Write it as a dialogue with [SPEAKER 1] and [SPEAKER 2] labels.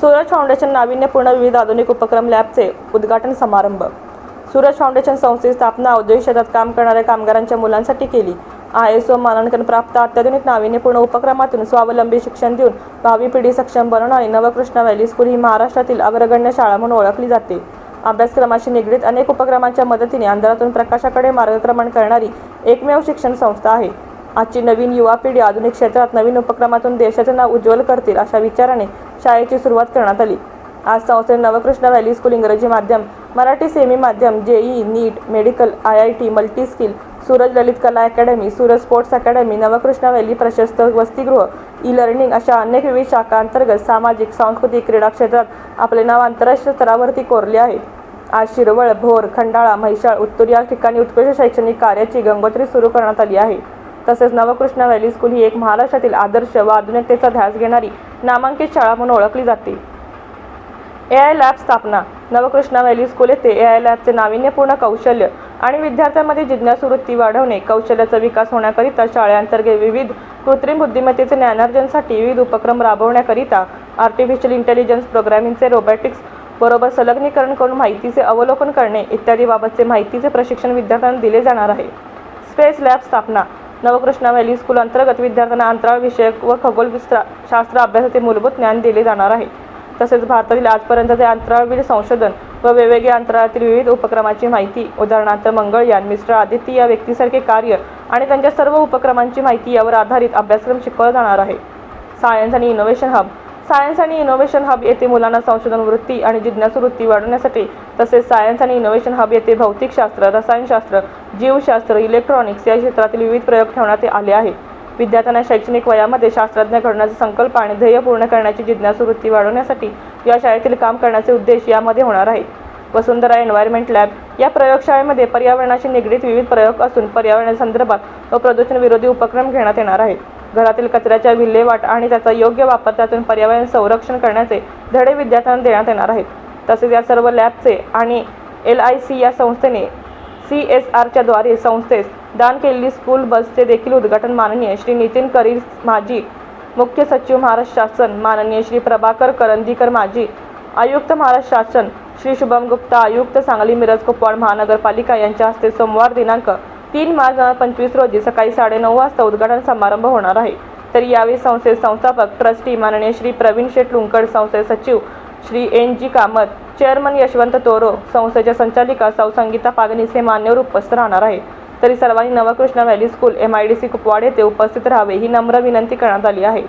[SPEAKER 1] Suraj foundation नाविन्यपूर्ण विविध आधुनिक उपक्रम लॅबचे उद्घाटन समारंभ. सूरज फाउंडेशन संस्थेची स्थापना औद्योगिक क्षेत्रात काम करणाऱ्या कामगारांच्या मुलांसाठी केली. आय एस ओ मानांकन प्राप्त अत्याधुनिक नाविन्यपूर्ण उपक्रमातून स्वावलंबी शिक्षण देऊन भावी पिढी सक्षम बनवणारी नवकृष्ण व्हॅली स्कूल ही महाराष्ट्रातील अग्रगण्य शाळा म्हणून ओळखली जाते. अभ्यासक्रमाशी निगडीत अनेक उपक्रमांच्या मदतीने अंधारातून प्रकाशाकडे मार्गक्रमण करणारी एकमेव शिक्षण संस्था आहे. आजची नवीन युवा पिढी आधुनिक क्षेत्रात नवीन उपक्रमातून देशाचे नाव उज्ज्वल करतील अशा विचाराने शाळेची सुरुवात करण्यात आली. आज संस्थेने नवकृष्ण व्हॅली स्कूल इंग्रजी माध्यम मराठी सेमी माध्यम JEE NEET medical I I T multi skill Suraj Lalit Kala academy Suraj sports academy Navkrishna valley प्रशस्त वसतिगृह ई लर्निंग अशा अनेक विविध शाखांतर्गत सामाजिक सांस्कृतिक क्रीडा क्षेत्रात आपले नाव आंतरराष्ट्रीय स्तरावरती कोरले आहे. आज शिरवळ भोर खंडाळा म्हैसाळ उत्तूर या ठिकाणी उत्कृष्ट शैक्षणिक कार्याची गंगोत्री सुरू करण्यात आली आहे. तसेच नवकृष्ण व्हॅली स्कूल ही एक महाराष्ट्रातील आदर्श व आधुनिकतेचा ध्यास घेणारी नामांकित शाळा म्हणून ओळखली जाते. ए आय लॅब स्थापना. नवकृष्ण व्हॅली स्कूल येथे ए आय लॅबचे नाविन्यपूर्ण कौशल्य आणि विद्यार्थ्यांमध्ये जिज्ञासू वृत्ती वाढवणे कौशल्याचा विकास होण्याकरिता शाळेअंतर्गत विविध कृत्रिम बुद्धिमत्तेचे ज्ञानार्जनसाठी विविध उपक्रम राबवण्याकरिता आर्टिफिशियल इंटेलिजन्स प्रोग्रॅमिंगचे रोबॅटिक्स बरोबर संलग्नीकरण करून माहितीचे अवलोकन करणे इत्यादी बाबतचे माहितीचे प्रशिक्षण विद्यार्थ्यांना दिले जाणार आहे. स्पेस लॅब स्थापना. नवकृष्णा व्हॅली स्कूल अंतर्गत विद्यार्थ्यांना अंतराळ विषयक व खगोल शास्त्र अभ्यासाचे मूलभूत ज्ञान दिले जाणार आहे. तसेच भारतातील आजपर्यंतचे अंतराळवीर संशोधन व वेगवेगळ्या अंतराळातील विविध उपक्रमाची माहिती उदाहरणार्थ मंगळयान मिस्टर आदित्य या व्यक्तीसारखे कार्य आणि त्यांच्या सर्व उपक्रमांची माहिती यावर आधारित अभ्यासक्रम शिकवला जाणार आहे. सायन्स आणि इनोव्हेशन हब सायन्स आणि इनोव्हेशन हब येथे मुलांना संशोधन वृत्ती आणि जिज्ञासू वृत्ती वाढवण्यासाठी तसेच सायन्स आणि इनोव्हेशन हब येथे भौतिकशास्त्र रसायनशास्त्र जीवशास्त्र इलेक्ट्रॉनिक्स या क्षेत्रातील विविध प्रयोग ठेवण्यात आले आहे विद्यार्थ्यांना शैक्षणिक वयामध्ये शास्त्रज्ञ घडण्याचा संकल्प आणि ध्येय पूर्ण करण्याची जिज्ञासू वृत्ती वाढवण्यासाठी या शाळेतील काम करण्याचे उद्देश यामध्ये होणार आहे वसुंधरा एन्व्हायरमेंट लॅब या प्रयोगशाळेमध्ये पर्यावरणाशी निगडीत विविध प्रयोग असून पर्यावरणासंदर्भात व प्रदूषण विरोधी उपक्रम घेण्यात येणार आहेत. घरातील कचऱ्याच्या विल्हेवाट आणि त्याचा योग्य वापर त्यातून पर्यावरण संरक्षण करण्याचे धडे विद्यार्थ्यांना देण्यात येणार आहेत. तसेच या सर्व लॅबचे आणि एल आय सी या संस्थेने सी एस आरच्या द्वारे संस्थेस दान केलेली स्कूल बसचे देखील उद्घाटन माननीय श्री नितीन करीर माजी मुख्य सचिव महाराष्ट्र शासन माननीय श्री प्रभाकर करंदीकर माजी आयुक्त महाराष्ट्र शासन श्री शुभम गुप्ता आयुक्त सांगली मिरज कुपवाड महानगरपालिका यांच्या हस्ते सोमवार दिनांक तीन मार्च दोन हजार पंचवीस रोजी सकाळी साडेनऊ वाजता उद्घाटन समारंभ होणार आहे. तर यावेळी संस्थेत संस्थापक ट्रस्टी माननीय श्री प्रवीण शेठ लुंकड संस्थेचे सचिव Shri N G Kamat chairman Yashwant Toro संस्थेच्या संचालिका सौ संगीता पागनीस हे मान्यवर उपस्थित राहणार आहे तरी सर्वांनी Navkrishna valley school M I D C Kupwad येथे उपस्थित राहावे ही नम्र विनंती करण्यात आली आहे.